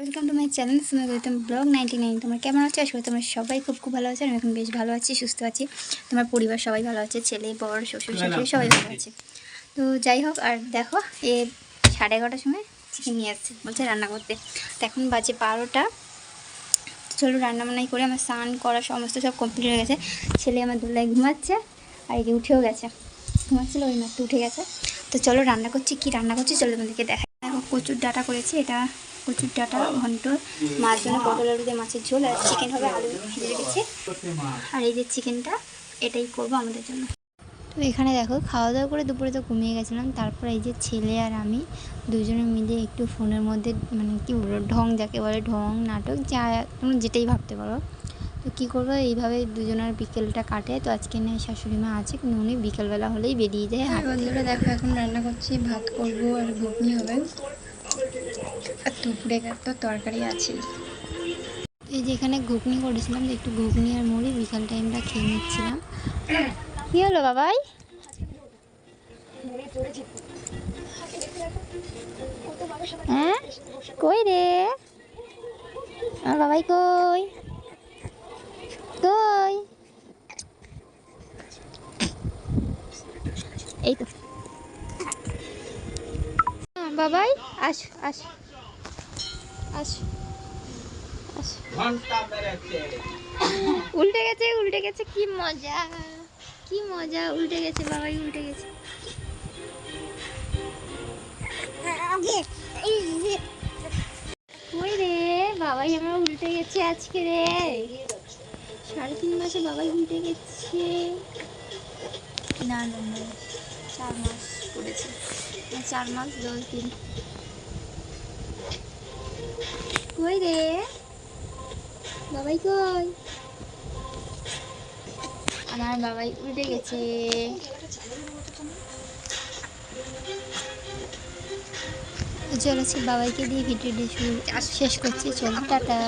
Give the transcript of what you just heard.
Welcome to my channel Suma Gautam blog ninety nine তোমার কেমন আছো? আসলে তোমরা সবাই খুব খুব ভালো আছে আমি এখন বেশ ভালো আছি সুস্থ আছি। তোমার পরিবার সবাই ভালো আছে? ছেলে বর শ্বশুর শাশুড়ি সবাই ভালো আছে। তো যাই হোক আর দেখো এ সাড়ে এগারোটার সময় চিকেন নিয়ে আসছে বলছে রান্না করতে। তো এখন বাজে বারোটা। চলো রান্না বান্নাই করে আমার স্নান করা সমস্ত সব কমপ্লিট হয়ে গেছে। ছেলে আমার দোলায় ঘুমাচ্ছে আর এই উঠেও গেছে। ঘুমাচ্ছিল ওই মাত্র উঠে গেছে। তো চলো রান্না করছি কি রান্না করছি চলো তোমাদেরকে দেখাই। দেখো কচুর ডাটা করেছি এটা কচুর ডাটা ঘন্ট, মাছ জন্য পটল আলু দিয়ে মাছের ঝোল আর চিকেন হবে আলু ভেজে রেখেছি। আর এই যে চিকেনটা এটাই করব আমাদের জন্য। তো এখানে দেখো খাওয়া দাওয়া করে দুপুরে তো ঘুমিয়ে গেছিলাম, তারপর এই যে ছেলে আর আমি দুজনে মিলে একটু ফোনের মধ্যে মানে কি বলব, ঢং যাকে বলে ঢং নাটক, যা তোমরা যেটাই ভাবতে পারো। তো কী করব, এইভাবে দুজনের বিকেলটা কাটে। তো আজকে নেই শাশুড়ি মা আছে, কিন্তু উনি বিকেলবেলা হলেই বেরিয়ে যায় হাট বন্ধুরা, দেখো, এখন রান্না করছি, ভাত করব আর ঘুগনি হবে। দুপুরে তো তরকারি আছে এই যে এখানে ঘুগনি করেছিলাম তো একটু ঘুগনি আর মুড়ি, বিকাল টাইমটা খেয়ে নিচ্ছিলাম। কী হলো বাবাই? হ্যাঁ? কই রে? আমার বাবাই কই? কই? এই তো। বাবাই, আস আস। উল্টে গেছে উল্টে গেছে কি মজা। কি মজা উল্টে গেছে বাবাই উল্টে গেছে। ওই রে বাবাই আমার উল্টে গেছে আজকে রে। সাড়ে তিন মাসে বাবাই উল্টে গেছে। না না চার মাস পড়েছে। চার মাস দশ দিন। কই রে। বাবাই কই? আমার বাবাই উল্টে গেছে। চলেছি বাবাইকে দিয়ে ভিডিওটি শুরু শেষ করছি। চলো, টাটা।